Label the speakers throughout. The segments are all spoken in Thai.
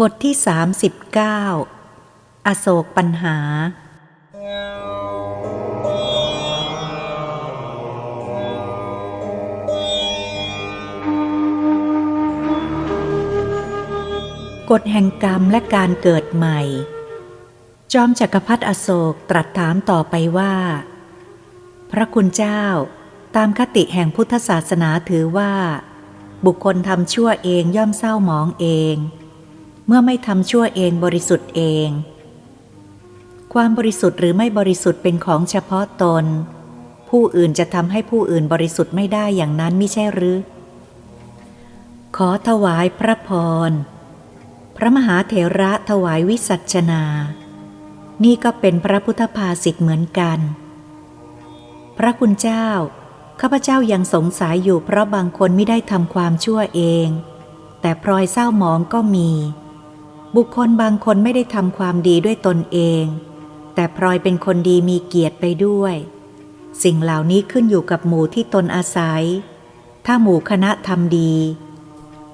Speaker 1: บทที่ 39 อโศกปัญหา กฎแห่งกรรมและการเกิดใหม่ จอมจักรพรรดิอโศกตรัสถามต่อไปว่า พระคุณเจ้า ตามคติแห่งพุทธศาสนาถือว่า บุคคลทำชั่วเองย่อมเศร้าหมองเอง เมื่อไม่ทำชั่วเองบริสุทธิ์เอง ความบริสุทธิ์หรือไม่บริสุทธิ์เป็นของเฉพาะตน ผู้อื่นจะทำให้ผู้อื่นบริสุทธิ์ไม่ได้อย่างนั้นไม่ใช่หรือ ขอถวายพระพร พระมหาเถระถวายวิสัชนา นี่ก็เป็นพระพุทธภาษิตเหมือนกัน พระคุณเจ้า ข้าพเจ้ายังสงสัยอยู่เพราะบางคนไม่ได้ทำความชั่วเอง แต่พลอยเศร้าหมองก็มี บุคคลบางคนไม่ได้ทำความดีด้วยตนเอง แต่พลอยเป็นคนดีมีเกียรติไปด้วย สิ่งเหล่านี้ขึ้นอยู่กับหมู่ที่ตนอาศัย ถ้าหมู่คณะทำดี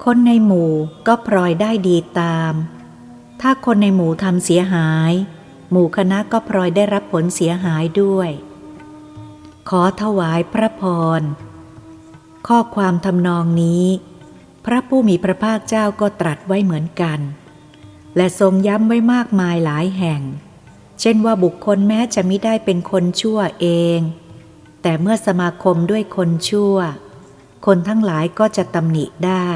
Speaker 1: คนในหมู่ก็พลอยได้ดีตาม ถ้าคนในหมู่ทำเสียหาย หมู่คณะก็พลอยได้รับผลเสียหายด้วย ขอถวายพระพร ข้อความทำนองนี้ พระผู้มีพระภาคเจ้าก็ตรัสไว้เหมือนกัน และทรงย้ำไว้มากมายหลายแห่ง เช่นว่าบุคคลแม้จะไม่ได้เป็นคนชั่วเอง แต่เมื่อสมาคมด้วยคนชั่ว คนทั้งหลายก็จะตำหนิได้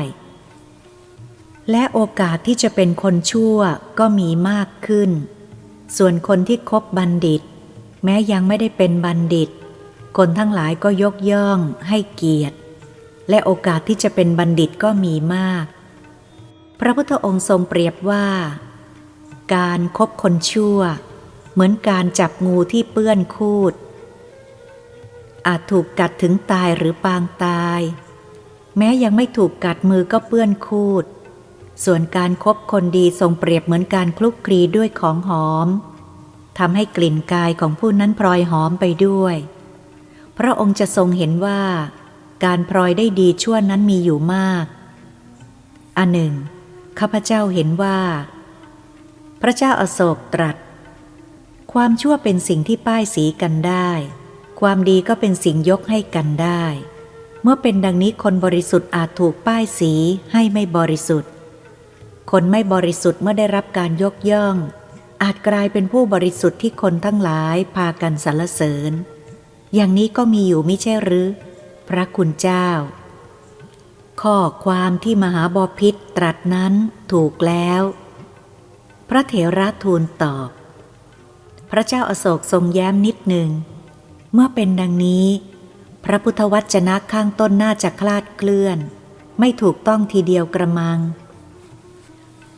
Speaker 1: และโอกาสที่จะเป็นคนชั่วก็มีมากขึ้น ส่วนคนที่คบบัณฑิต แม้ยังไม่ได้เป็นบัณฑิต คนทั้งหลายก็ยกย่องให้เกียรติ และโอกาสที่จะเป็นบัณฑิตก็มีมาก พระพุทธองค์ทรงเปรียบว่า การครบคนชั่ว เหมือนการจับงูที่เปื้อนคูด อาจถูกกัดถึงตายหรือปางตาย แม้ยังไม่ถูกกัดมือก็เปื้อนคูด ส่วนการครบคนดีทรงเปรียบเหมือนการคลุกคลีด้วยของหอมทำให้กลิ่นกายของผู้นั้นพลอยหอมไปด้วย พระองค์จะทรงเห็นว่า การพลอยได้ดีชั่วนั้นมีอยู่มาก อันหนึ่ง ข้าพเจ้าเห็นว่า พระเจ้าอาโศกตรัส ความชั่วเป็นสิ่งที่ป้ายสีกันได้ ความดีก็เป็นสิ่งยกให้กันได้ เมื่อเป็นดังนี้คนบริสุทธิ์อาจถูกป้ายสีให้ไม่บริสุทธิ์ คนไม่บริสุทธิ์เมื่อได้รับการยกย่อง อาจกลายเป็นผู้บริสุทธิ์ที่คนทั้งหลายพากันสรรเสริญ อย่างนี้ก็มีอยู่ไมิใช่หรือ พระคุณเจ้า ข้อความที่มหาบอพิษตรัสนั้นถูกแล้ว พระเถระทูลตอบ พระเจ้าอาโศกทรงแย้มนิดหนึ่ง เมื่อเป็นดังนี้ พระพุทธวจนะข้างต้นน่าจะคลาดเคลื่อน ไม่ถูกต้องทีเดียวกระมัง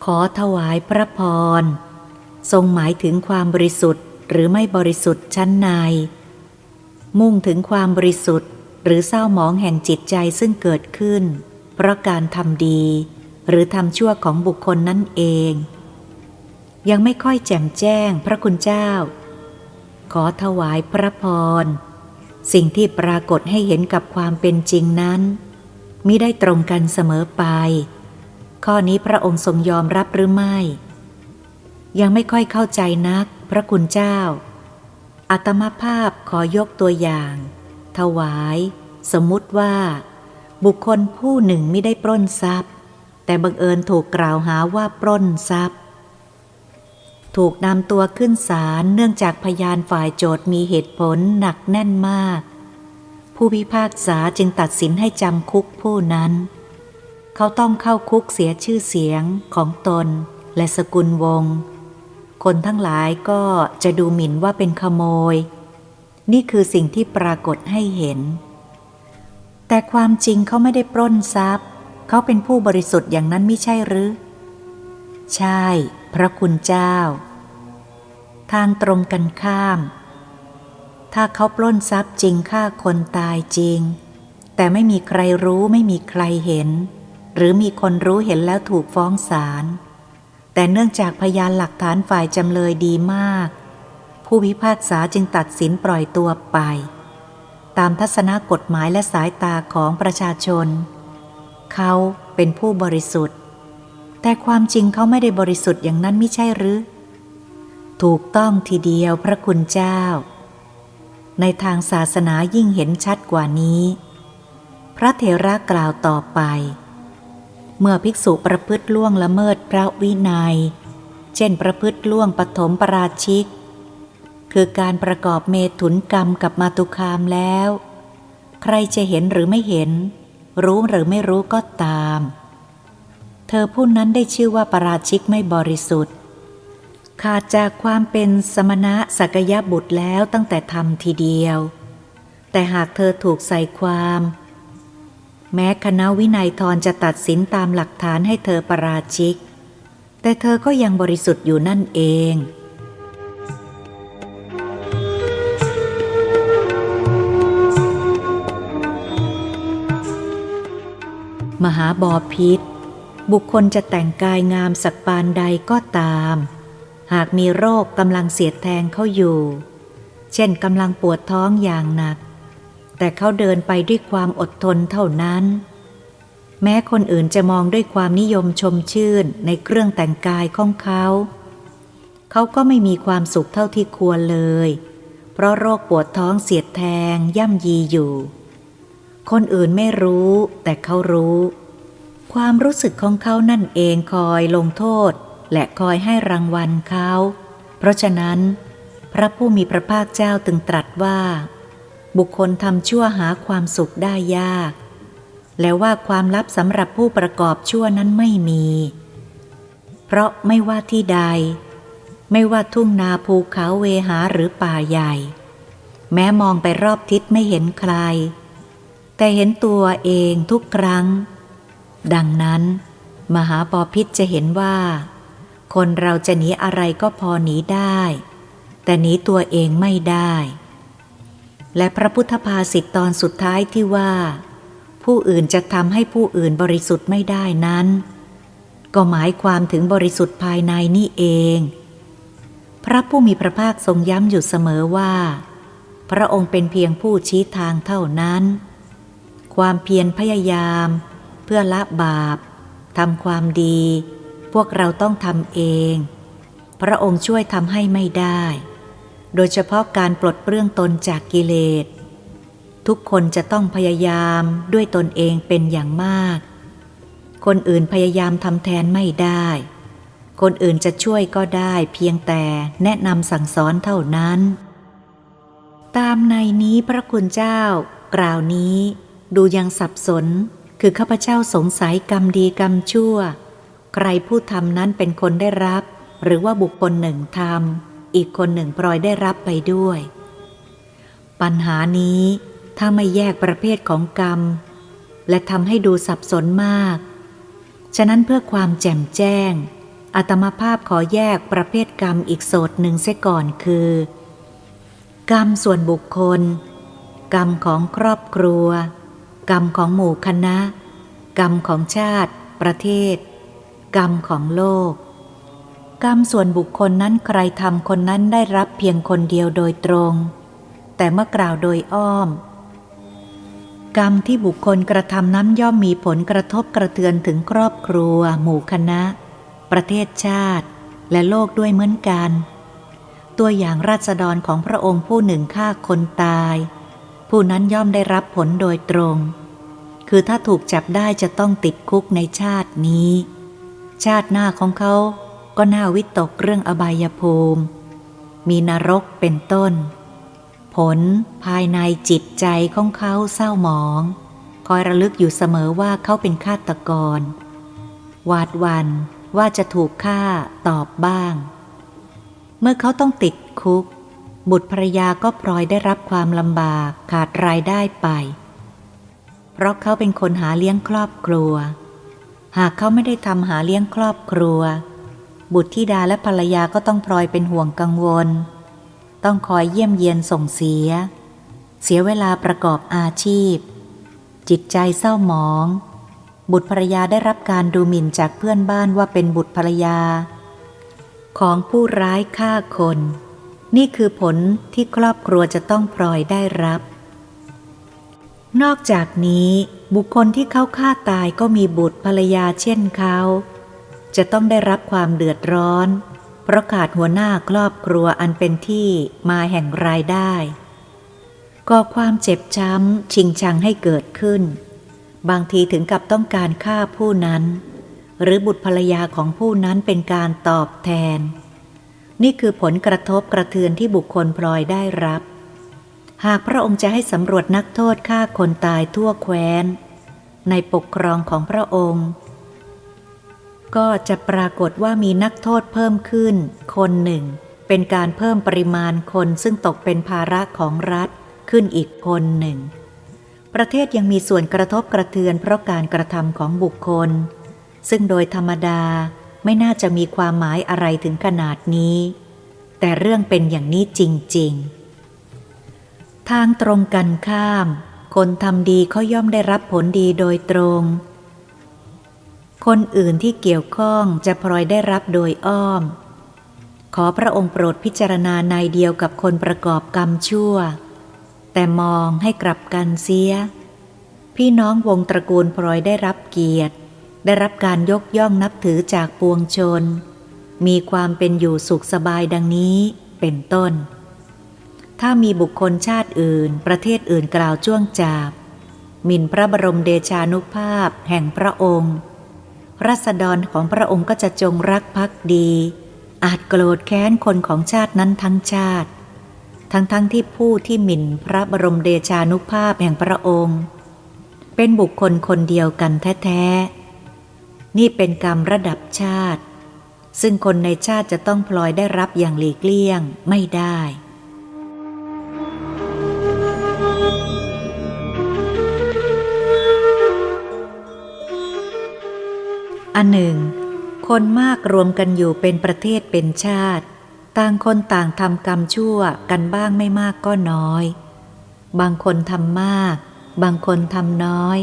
Speaker 1: ขอถวายพระพร ทรงหมายถึงความบริสุทธิ์หรือไม่บริสุทธิ์ชั้นใน มุ่งถึงความบริสุทธิ์หรือเศร้าหมองแห่งจิตใจซึ่งเกิดขึ้น เพราะการทำดีหรือทำชั่วของบุคคลนั่นเอง ยังไม่ค่อยแจ่มแจ้งพระคุณเจ้า ขอถวายพระพร สิ่งที่ปรากฏให้เห็นกับความเป็นจริงนั้นมิได้ตรงกันเสมอไป ข้อนี้พระองค์ทรงยอมรับหรือไม่ ยังไม่ค่อยเข้าใจนัก พระคุณเจ้า อัตมาภาพขอยกตัวอย่าง ถวาย สมมุติว่า บุคคลผู้หนึ่งไม่ได้ปล้นทรัพย์ แต่บังเอิญถูกกล่าวหาว่าปล้นทรัพย์ ถูกนำตัวขึ้นศาลเนื่องจากพยานฝ่ายโจทย์มีเหตุผลหนักแน่นมาก ผู้พิพากษาจึงตัดสินให้จำคุกผู้นั้น เขาต้องเข้าคุกเสียชื่อเสียงของตนและสกุลวงศ์คนทั้งหลายก็จะดูหมิ่นว่าเป็นขโมย นี่คือสิ่งที่ปรากฏให้เห็น แต่ความจริงเขาไม่ได้ปล้นทรัพย์ เขาเป็นผู้บริสุทธิ์อย่างนั้นไม่ใช่หรือ ใช่ พระคุณเจ้า ทางตรงกันข้าม ถ้าเขาปล้นทรัพย์จริงฆ่าคนตายจริง แต่ไม่มีใครรู้ไม่มีใครเห็น หรือมีคนรู้เห็นแล้วถูกฟ้องศาล แต่เนื่องจากพยานหลักฐานฝ่ายจำเลยดีมาก ผู้พิพากษาจึงตัดสินปล่อยตัวไป ตามทัศนกฎหมายและสายตาของประชาชน เขาเป็นผู้บริสุทธิ์ แต่ความจริงเขาไม่ได้บริสุทธิ์อย่างนั้นไม่ใช่หรือ ถูกต้องทีเดียวพระคุณเจ้า ในทางศาสนายิ่งเห็นชัดกว่านี้ พระเถระกล่าวต่อไป เมื่อภิกษุประพฤติล่วงละเมิดพระวินัย เช่นประพฤติล่วงปฐมปราชิก คือการประกอบเมถุนกรรมกับมาตุคามแล้ว ใครจะเห็นหรือไม่เห็น รู้หรือไม่รู้ก็ตาม เธอผู้นั้นได้ชื่อว่าปราชิกไม่บริสุทธิ์ ขาดจากความเป็นสมณะสักยะบุตรแล้วตั้งแต่ทำทีเดียว แต่หากเธอถูกใส่ความ แม้คณะวินัยทรจะตัดสินตามหลักฐานให้เธอปราชิก แต่เธอก็ยังบริสุทธิ์อยู่นั่นเอง มหาบอพิษ บุคคลจะแต่งกายงามสักปานใดก็ตาม หากมีโรคกำลังเสียดแทงเขาอยู่ เช่นกำลังปวดท้องอย่างหนัก แต่เขาเดินไปด้วยความอดทนเท่านั้น แม้คนอื่นจะมองด้วยความนิยมชมชื่นในเครื่องแต่งกายของเขา เขาก็ไม่มีความสุขเท่าที่ควรเลย เพราะโรคปวดท้องเสียดแทงย่ำยีอยู่ คนอื่นไม่รู้แต่เขารู้ ความรู้สึกของเขานั่นเองคอยลงโทษ และคอยให้รางวัลเขา เพราะฉะนั้น พระผู้มีพระภาคเจ้าตึงตรัสว่า บุคคลทำชั่วหาความสุขได้ยาก แล้วว่าความลับสำหรับผู้ประกอบชั่วนั้นไม่มี เพราะไม่ว่าที่ใด ไม่ว่าทุ่งนาภูเขาเวหาหรือป่าใหญ่ แม้มองไปรอบทิศไม่เห็นใคร แต่เห็นตัวเองทุกครั้ง ดังนั้น มหาปอพิษจะเห็นว่า คนเราจะหนีอะไรก็พอหนีได้ แต่หนีตัวเองไม่ได้ และพระพุทธภาษิตตอนสุดท้ายที่ว่า ผู้อื่นจะทำให้ผู้อื่นบริสุทธิ์ไม่ได้นั้น ก็หมายความถึงบริสุทธิ์ภายในนี่เอง พระผู้มีพระภาคทรงย้ำอยู่เสมอว่า พระองค์เป็นเพียงผู้ชี้ทางเท่านั้น ความเพียรพยายาม เพื่อละบาปทำความดี พวกเราต้องทำเอง พระองค์ช่วยทำให้ไม่ได้ โดยเฉพาะการปลดเปลื้องตนจากกิเลส ทุกคนจะต้องพยายามด้วยตนเองเป็นอย่างมาก คนอื่นพยายามทำแทนไม่ได้ คนอื่นจะช่วยก็ได้เพียงแต่แนะนำสั่งสอนเท่านั้น ตามในนี้พระคุณเจ้ากล่าวนี้ ดูยังสับสน คือข้าพเจ้าสงสัยกรรมดีกรรมชั่ว ใครผู้ทำนั้นเป็นคนได้รับ หรือว่าบุคคลหนึ่งทำอีกคนหนึ่งปล่อยได้รับไปด้วย ปัญหานี้ถ้าไม่แยกประเภทของกรรม และทำให้ดูสับสนมาก ฉะนั้นเพื่อความแจ่มแจ้งอาตมาภาพขอแยกประเภทกรรมอีกโสดหนึ่งเสียก่อนคือ กรรมส่วนบุคคล กรรมของครอบครัว กรรมของหมู่คณะ กรรมของชาติ ประเทศ กรรมของโลก กรรมส่วนบุคคลนั้นใครทำคนนั้นได้รับเพียงคนเดียวโดยตรง แต่เมื่อกล่าวโดยอ้อม กรรมที่บุคคลกระทำนั้นย่อมมีผลกระทบกระเทือนถึงครอบครัว หมู่คณะ ประเทศชาติ และโลกด้วยเหมือนกัน ตัวอย่างราษฎรของพระองค์ผู้หนึ่งฆ่าคนตาย ผู้นั้นย่อมได้รับผลโดยตรง คือถ้าถูกจับได้จะต้องติดคุกในชาตินี้ ชาติหน้าของเขาก็น่าวิตกเรื่องอบายภูมิ มีนรกเป็นต้น ผลภายในจิตใจของเขาเศร้าหมอง คอยระลึกอยู่เสมอว่าเขาเป็นฆาตกร หวาดวันว่าจะถูกฆ่าตอบบ้าง เมื่อเขาต้องติดคุก บุตรภรยาก็พลอยได้รับความลำบากขาดรายได้ไป เพราะเขาเป็นคนหาเลี้ยงครอบครัว หากเขาไม่ได้ทำหาเลี้ยงครอบครัว บุตรธิดาและภรรยาก็ต้องพลอยเป็นห่วงกังวล ต้องคอยเยี่ยมเยียนส่งเสีย เสียเวลาประกอบอาชีพ จิตใจเศร้าหมอง บุตรภรรยาได้รับการดูหมิ่นจากเพื่อนบ้านว่าเป็นบุตรภรรยา ของผู้ร้ายฆ่าคน นี่คือผลที่ครอบครัวจะต้องพลอยได้รับ นอกจากนี้บุคคลที่เขาฆ่าตายก็มีบุตรภรรยาเช่นเขา จะต้องได้รับความเดือดร้อน เพราะขาดหัวหน้าครอบครัวอันเป็นที่มาแห่งรายได้ก่อความเจ็บช้ำชิงชังให้เกิดขึ้น บางทีถึงกับต้องการฆ่าผู้นั้น หรือบุตรภรรยาของผู้นั้นเป็นการตอบแทน นี่คือผลกระทบกระเทือนที่บุคคลพลอยได้รับ หากพระองค์จะให้สำรวจนักโทษฆ่าคนตายทั่วแคว้น ในปกครองของพระองค์ ก็จะปรากฏว่ามีนักโทษเพิ่มขึ้น คนหนึ่ง เป็นการเพิ่มปริมาณคนซึ่งตกเป็นภาระของรัฐขึ้นอีกคนหนึ่ง ประเทศยังมีส่วนกระทบกระเทือนเพราะการกระทำของบุคคล ซึ่งโดยธรรมดา ไม่น่าจะมีความหมายอะไรถึงขนาดนี้ แต่เรื่องเป็นอย่างนี้จริง ๆ ทางตรงกันข้าม คนทำดีเขาย่อมได้รับผลดีโดยตรง คนอื่นที่เกี่ยวข้องจะพลอยได้รับโดยอ้อม ขอพระองค์โปรดพิจารณาในเดียวกับคนประกอบกรรมชั่ว แต่มองให้กลับกันเสีย พี่น้องวงตระกูลพลอยได้รับเกียรติ ได้รับการยกย่องนับถือจากปวงชน มีความเป็นอยู่สุขสบายดังนี้เป็นต้น ถ้ามีบุคคลชาติอื่น ประเทศอื่นกล่าวจ้วงจาบหมิ่นพระบรมเดชานุภาพแห่งพระองค์ รัษฎรของพระองค์ก็จะจงรักภักดี อาจโกรธแค้นคนของชาตินั้นทั้งชาติ ทั้งๆทที่ผู้ที่หมิ่นพระบรมเดชานุภาพแห่งพระองค์ เป็นบุคคลคนเดียวกันแท้ๆ นี่เป็นกรรมระดับชาติ ซึ่งคนในชาติจะต้องพลอยได้รับอย่างหลีกเลี่ยงไม่ได้อันหนึ่ง คนมากรวมกันอยู่เป็นประเทศเป็นชาติ ต่างคนต่างทำกรรมชั่วกันบ้างไม่มากก็น้อย บางคนทำมาก บางคนทำน้อย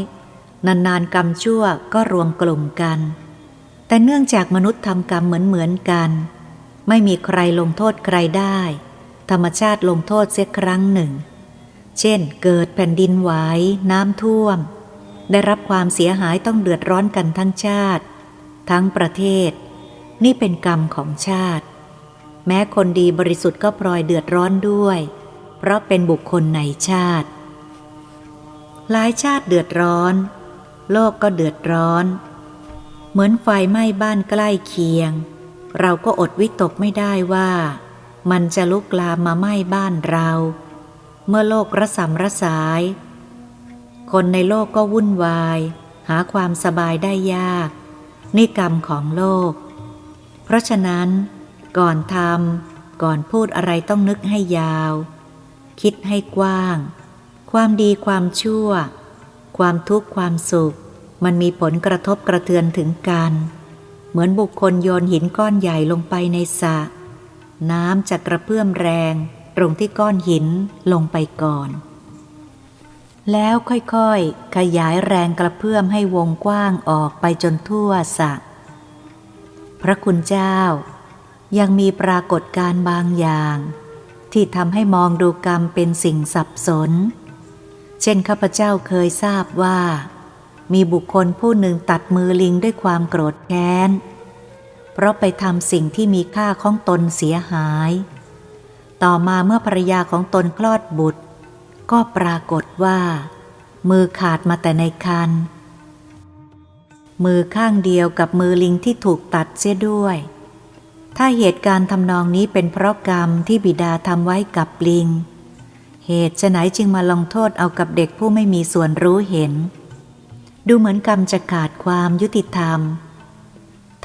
Speaker 1: นานๆกรรมชั่วก็รวมกลุ่มกัน แต่เนื่องจากมนุษย์ทำกรรมเหมือนเหมือนกัน ไม่มีใครลงโทษใครได้ ธรรมชาติลงโทษเสียครั้งหนึ่ง เช่น เกิดแผ่นดินไหวน้ำท่วม ได้รับความเสียหายต้องเดือดร้อนกันทั้งชาติ ทั้งประเทศ นี่เป็นกรรมของชาติ แม้คนดีบริสุทธิ์ก็ปลอยเดือดร้อนด้วย เพราะเป็นบุคคลในชาติหลายชาติเดือดร้อน โลกก็เดือดร้อน เหมือนไฟไหม้บ้านใกล้เคียง เราก็อดวิตกไม่ได้ว่า มันจะลุกลามมาไหม้บ้านเรา เมื่อโลกระสำระสาย คนในโลกก็วุ่นวาย หาความสบายได้ยาก นี่กรรมของโลก เพราะฉะนั้น ก่อนทำก่อนพูดอะไรต้องนึกให้ยาว คิดให้กว้าง ความดีความชั่ว ความทุกข์ความสุข มันมีผลกระทบกระเทือนถึงกัน เหมือนบุคคลโยนหินก้อนใหญ่ลงไปในสระน้ำจะกระเพื่อมแรงตรงที่ก้อนหินลงไปก่อน แล้วค่อยๆ ขยายแรงกระเพื่อมให้วงกว้างออกไปจนทั่วสระพระคุณเจ้า ยังมีปรากฏการบางอย่าง ที่ทำให้มองดูกรรมเป็นสิ่งสับสน เช่นข้าพเจ้าเคยทราบว่า มีบุคคลผู้หนึ่งตัดมือลิงด้วยความโกรธแค้น เพราะไปทำสิ่งที่มีค่าของตนเสียหาย ต่อมาเมื่อภรรยาของตนคลอดบุตร ก็ปรากฏว่า มือขาดมาแต่ในคัน มือข้างเดียวกับมือลิงที่ถูกตัดเสียด้วย ถ้าเหตุการณ์ทำนองนี้เป็นเพราะกรรมที่บิดาทำไว้กับลิง เหตุจะไหนจึงมาลงโทษเอากับเด็กผู้ไม่มีส่วนรู้เห็น ดูเหมือนกรรมจะขาดความยุติธรรม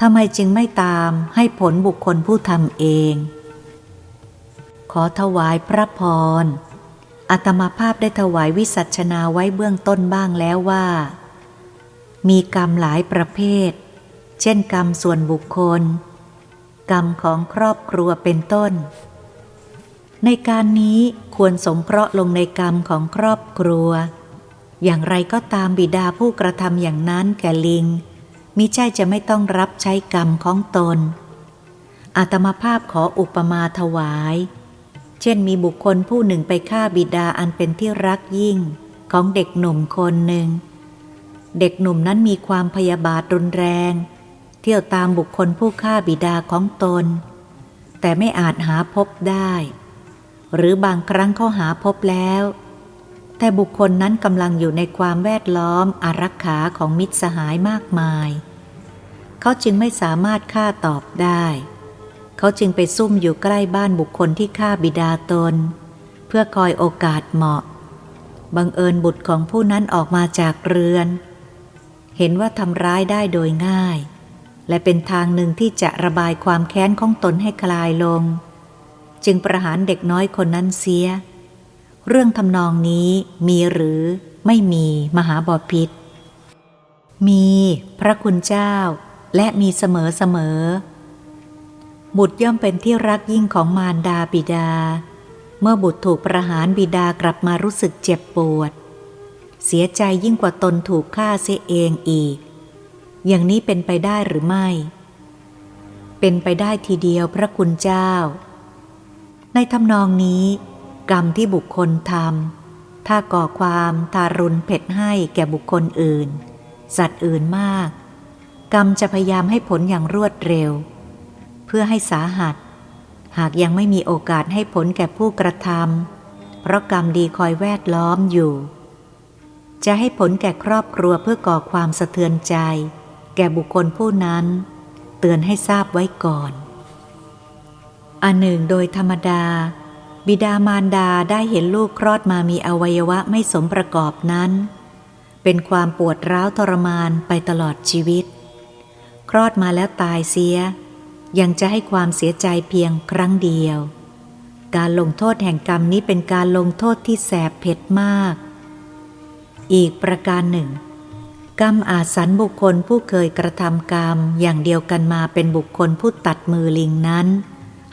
Speaker 1: ทำไมจึงไม่ตามให้ผลบุคคลผู้ทำเอง ขอถวายพระพรอัตมาภาพได้ถวายวิสัชนาไว้เบื้องต้นบ้างแล้วว่า มีกรรมหลายประเภท เช่นกรรมส่วนบุคคล กรรมของครอบครัวเป็นต้น ในการนี้ควรสงเคราะห์ลงในกรรมของครอบครัว อย่างไรก็ตามบิดาผู้กระทำอย่างนั้นแก่ลิงมิใช่จะไม่ต้องรับใช้กรรมของตน อาตมาภาพขออุปมาถวาย เช่นมีบุคคลผู้หนึ่งไปฆ่าบิดาอันเป็นที่รักยิ่งของเด็กหนุ่มคนหนึ่ง เด็กหนุ่มนั้นมีความพยาบาทรุนแรง เที่ยวตามบุคคลผู้ฆ่าบิดาของตน แต่ไม่อาจหาพบได้ หรือบางครั้งเขาหาพบแล้ว แต่บุคคลนั้นกำลังอยู่ในความแวดล้อมอารักขาของมิตรสหายมากมาย เขาจึงไม่สามารถฆ่าตอบได้ เขาจึงไปซุ่มอยู่ใกล้บ้านบุคคลที่ฆ่าบิดาตน เพื่อคอยโอกาสเหมาะ บังเอิญบุตรของผู้นั้นออกมาจากเรือน เห็นว่าทำร้ายได้โดยง่าย และเป็นทางหนึ่งที่จะระบายความแค้นของตนให้คลายลง จึงประหารเด็กน้อยคนนั้นเสีย เรื่องทำนองนี้มีหรือไม่มีมหาบอพิษ มีพระคุณเจ้าและมีเสมอเสมอ บุตรย่อมเป็นที่รักยิ่งของมารดาบิดา เมื่อบุตรถูกประหารบิดากลับมารู้สึกเจ็บปวด เสียใจยิ่งกว่าตนถูกฆ่าเสียเองอีก อย่างนี้เป็นไปได้หรือไม่ เป็นไปได้ทีเดียวพระคุณเจ้า ในทำนองนี้ กรรมที่บุคคลทำถ้าก่อความทารุณเผ็ดให้แก่บุคคลอื่น สัตว์อื่นมาก กรรมจะพยายามให้ผลอย่างรวดเร็ว เพื่อให้สาหัส หากยังไม่มีโอกาสให้ผลแก่ผู้กระทำเพราะกรรมดีคอยแวดล้อมอยู่ จะให้ผลแก่ครอบครัวเพื่อก่อความสะเทือนใจ แก่บุคคลผู้นั้น เตือนให้ทราบไว้ก่อน อันหนึ่งโดยธรรมดา บิดามารดาได้เห็นลูกคลอดมามีอวัยวะไม่สมประกอบนั้น เป็นความปวดร้าวทรมานไปตลอดชีวิต คลอดมาแล้วตายเสีย ยังจะให้ความเสียใจเพียงครั้งเดียว การลงโทษแห่งกรรมนี้เป็นการลงโทษที่แสบเผ็ดมาก อีกประการหนึ่งกรรมอาสันบุคคลผู้เคยกระทำกรรมอย่างเดียวกันมาเป็นบุคคลผู้ตัดมือลิงนั้น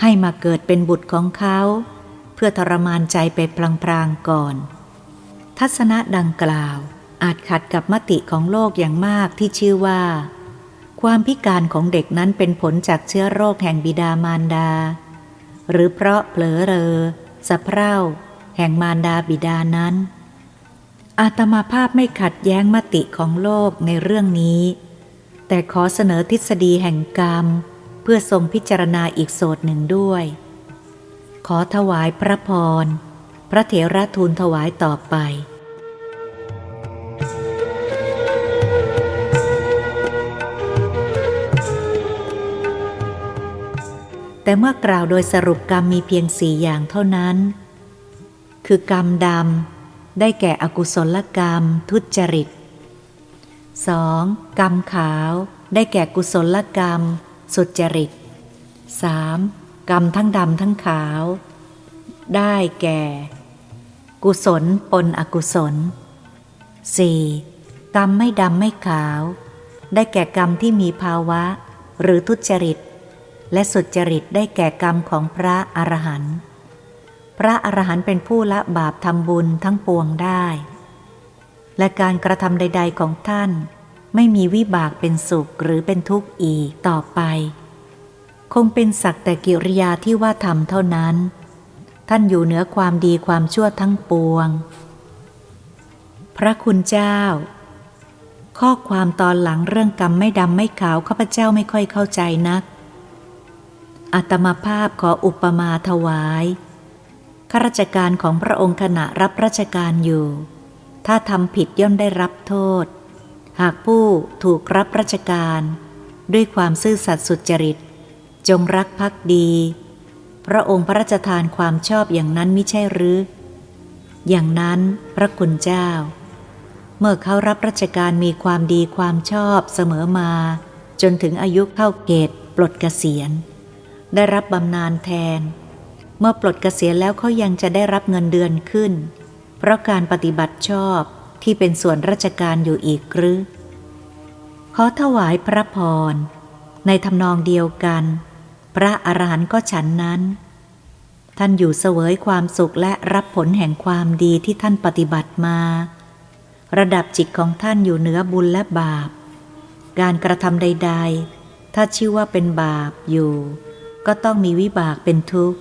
Speaker 1: ให้มาเกิดเป็นบุตรของเขา เพื่อทรมานใจไปพลางๆก่อน ทัศนะดังกล่าวอาจขัดกับมติของโลกอย่างมากที่ชื่อว่า ความพิการของเด็กนั้นเป็นผลจากเชื้อโรคแห่งบิดามารดา หรือเพราะเผลอเรอสะเพร่า แห่งมารดาบิดานั้น อาตมาภาพไม่ขัดแย้งมติของโลกในเรื่องนี้ แต่ขอเสนอทฤษฎีแห่งกรรม เพื่อทรงพิจารณาอีกโสดหนึ่งด้วย ขอถวายพระพร พระเถระทูลถวายต่อไปแต่เมื่อกล่าวโดยสรุปกรรมมีเพียงสี่อย่างเท่านั้น คือกรรมดำ ได้แก่อกุศลกรรม ทุจริต 2. กรรมขาว ได้แก่กุศลกรรม สุจริต 3. กรรมทั้งดำทั้งขาว ได้แก่ กุศลปนอกุศล 4. กรรมไม่ดำไม่ขาว ได้แก่กรรมที่มีภาวะ หรือทุจริต และสุจริตได้แก่กรรมของพระอรหันต์พระอรหันต์เป็นผู้ละบาปทำบุญทั้งปวงได้ และการกระทำใด ๆของท่าน ไม่มีวิบากเป็นสุขหรือเป็นทุกข์อีกต่อไป คงเป็นสักแต่กิริยาที่ว่าทำเท่านั้น ท่านอยู่เหนือความดีความชั่วทั้งปวง พระคุณเจ้า ข้อความตอนหลังเรื่องกรรมไม่ดำไม่ขาวข้าพเจ้าไม่ค่อยเข้าใจนักอัตมาภาพขออุปมาถวายข้าราชการของพระองค์ขณะรับราชการอยู่ ถ้าทำผิดย่อมได้รับโทษ หากผู้ถูกรับราชการ ด้วยความซื่อสัตย์สุจริต จงรักภักดี พระองค์พระราชทานความชอบอย่างนั้นไม่ใช่หรือ อย่างนั้นพระคุณเจ้า เมื่อเขารับราชการมีความดีความชอบเสมอมา จนถึงอายุเข้าเกตปลดเกษียณ ได้รับบำนาญแทน เมื่อปลดเกษียณแล้วเขายังจะได้รับเงินเดือนขึ้น เพราะการปฏิบัติชอบ ที่เป็นส่วนราชการอยู่อีกหรือ ขอถวายพระพร ในทำนองเดียวกัน พระอรหันต์ก็ฉันนั้น ท่านอยู่เสวยความสุขและรับผลแห่งความดีที่ท่านปฏิบัติมา ระดับจิตของท่านอยู่เหนือบุญและบาป การกระทำใด ๆ ถ้าชื่อว่าเป็นบาปอยู่ ก็ต้องมีวิบากเป็นทุกข์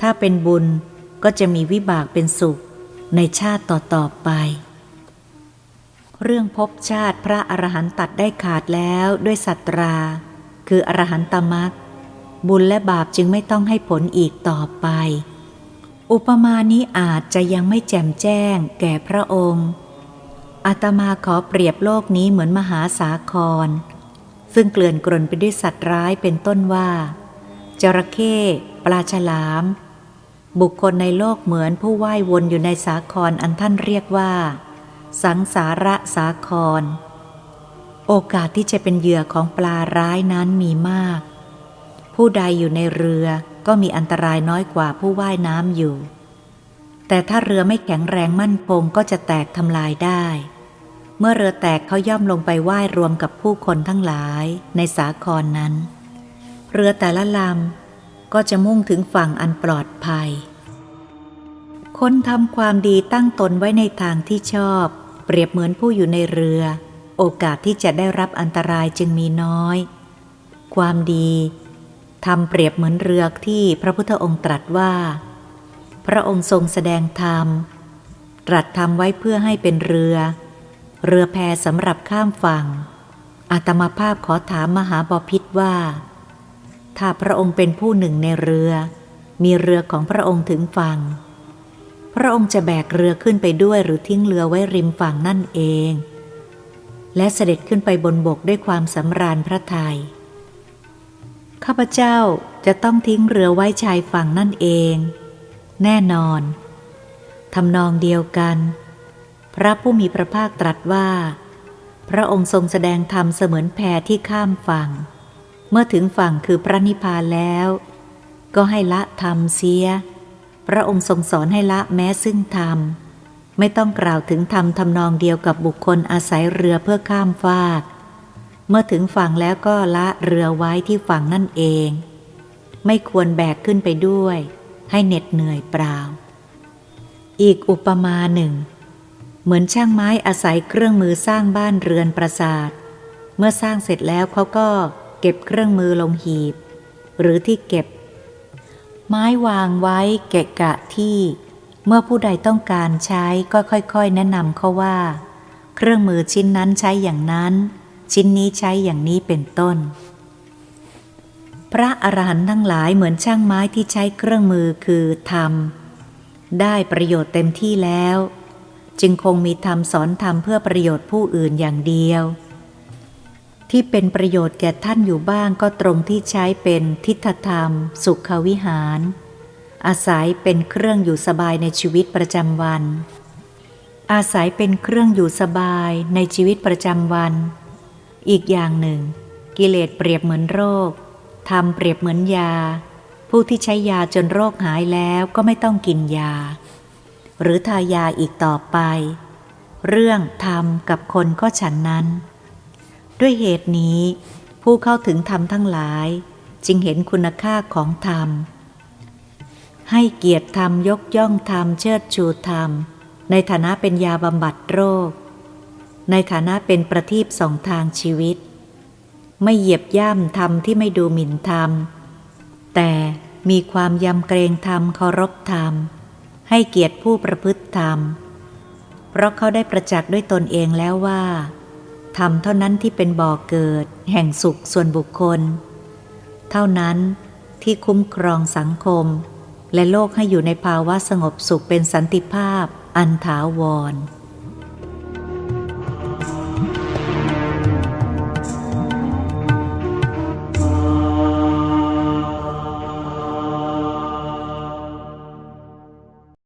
Speaker 1: ถ้าเป็นบุญก็จะมีวิบากเป็นสุขในชาติต่อๆไป เรื่องภพชาติพระอรหันต์ตัดได้ขาดแล้วด้วยสัตรา คืออรหันตมรรคบุญและบาปจึงไม่ต้องให้ผลอีกต่อไป อุปมานี้อาจจะยังไม่แจ่มแจ้งแก่พระองค์ อาตมาขอเปรียบโลกนี้เหมือนมหาสาคร ซึ่งเกลื่อนกลนไปด้วยสัตว์ร้ายเป็นต้นว่า จระเข้ปลาฉลาม บุคคลในโลกเหมือนผู้ว่ายวนอยู่ในสาครอันท่านเรียกว่า สังสาระสาคร โอกาสที่จะเป็นเหยื่อของปลาร้ายนั้นมีมาก ผู้ใดอยู่ในเรือก็มีอันตรายน้อยกว่าผู้ว่ายน้ำอยู่ แต่ถ้าเรือไม่แข็งแรงมั่นคงก็จะแตกทำลายได้ เมื่อเรือแตกเขาย่อมลงไปว่ายรวมกับผู้คนทั้งหลายในสาครนั้น เรือแต่ละลำก็จะมุ่งถึงฝั่งอันปลอดภัยคนทำความดีตั้งตนไว้ในทางที่ชอบ เปรียบเหมือนผู้อยู่ในเรือ โอกาสที่จะได้รับอันตรายจึงมีน้อย ความดีทำเปรียบเหมือนเรือที่พระพุทธองค์ตรัสว่า พระองค์ทรงแสดงธรรม ตรัสทำไว้เพื่อให้เป็นเรือ เรือแพสำหรับข้ามฝั่งอาตมาภาพขอถามมหาบพิษว่า ถ้าพระองค์เป็นผู้หนึ่งในเรือ มีเรือของพระองค์ถึงฝั่ง พระองค์จะแบกเรือขึ้นไปด้วยหรือทิ้งเรือไว้ริมฝั่งนั่นเอง และเสด็จขึ้นไปบนบกด้วยความสำราญพระทยัยข้าพเจ้าจะต้องทิ้งเรือไว้ชายฝั่งนั่นเอง แน่นอนทำนองเดียวกัน พระผู้มีพระภาคตรัสว่า พระองค์ทรงแสดงธรรมเสมือนแพที่ข้ามฝั่ง เมื่อถึงฝั่งคือพระนิพพานแล้ว ก็ให้ละธรรมเสีย พระองค์ทรงสอนให้ละแม้ซึ่งธรรม ไม่ต้องกล่าวถึงธรรมทำนองเดียวกับบุคคลอาศัยเรือเพื่อข้ามฟากเมื่อถึงฝั่งแล้วก็ละเรือไว้ที่ฝั่งนั่นเอง ไม่ควรแบกขึ้นไปด้วย ให้เหน็ดเหนื่อยเปล่า อีกอุปมาหนึ่ง เหมือนช่างไม้อาศัยเครื่องมือสร้างบ้านเรือนปราสาท เมื่อสร้างเสร็จแล้วเขาก็เก็บเครื่องมือลงหีบ หรือที่เก็บ ไม้วางไว้เกะกะที่ เมื่อผู้ใดต้องการใช้ก็ค่อยๆ แนะนำเขาว่า เครื่องมือชิ้นนั้นใช้อย่างนั้น ชิ้นนี้ใช้อย่างนี้เป็นต้น พระอรหันต์ทั้งหลายเหมือนช่างไม้ที่ใช้เครื่องมือคือทำได้ประโยชน์เต็มที่แล้ว จึงคงมีธรรมสอนธรรมเพื่อประโยชน์ผู้อื่นอย่างเดียว ที่เป็นประโยชน์แก่ท่านอยู่บ้างก็ตรงที่ใช้เป็นทิฏฐธรรม สุขวิหาร อาศัยเป็นเครื่องอยู่สบายในชีวิตประจำวัน อาศัยเป็นเครื่องอยู่สบายในชีวิตประจำวัน อีกอย่างหนึ่ง กิเลสเปรียบเหมือนโรคธรรมเปรียบเหมือนยา ผู้ที่ใช้ยาจนโรคหายแล้วก็ไม่ต้องกินยา หรือทายาอีกต่อไป เรื่องธรรมกับคนก็ฉันนั้น ด้วยเหตุนี้ ผู้เข้าถึงธรรมทั้งหลาย จึงเห็นคุณค่าของธรรม ให้เกียรติธรรมยกย่องธรรมเชิดชูธรรม ในฐานะเป็นยาบำบัดโรค ในฐานะเป็นประทีปสองทางชีวิต ไม่เหยียบย่ำธรรมที่ไม่ดูหมิ่นธรรม แต่มีความยำเกรงธรรมเคารพธรรม ให้เกียรติผู้ประพฤติธรรม เพราะเขาได้ประจักษ์ด้วยตนเองแล้วว่า ธรรมเท่านั้นที่เป็นบ่อเกิด แห่งสุขส่วนบุคคล เท่านั้นที่คุ้มครองสังคม และโลกให้อยู่ในภาวะสงบสุขเป็นสันติภาพอันถาวร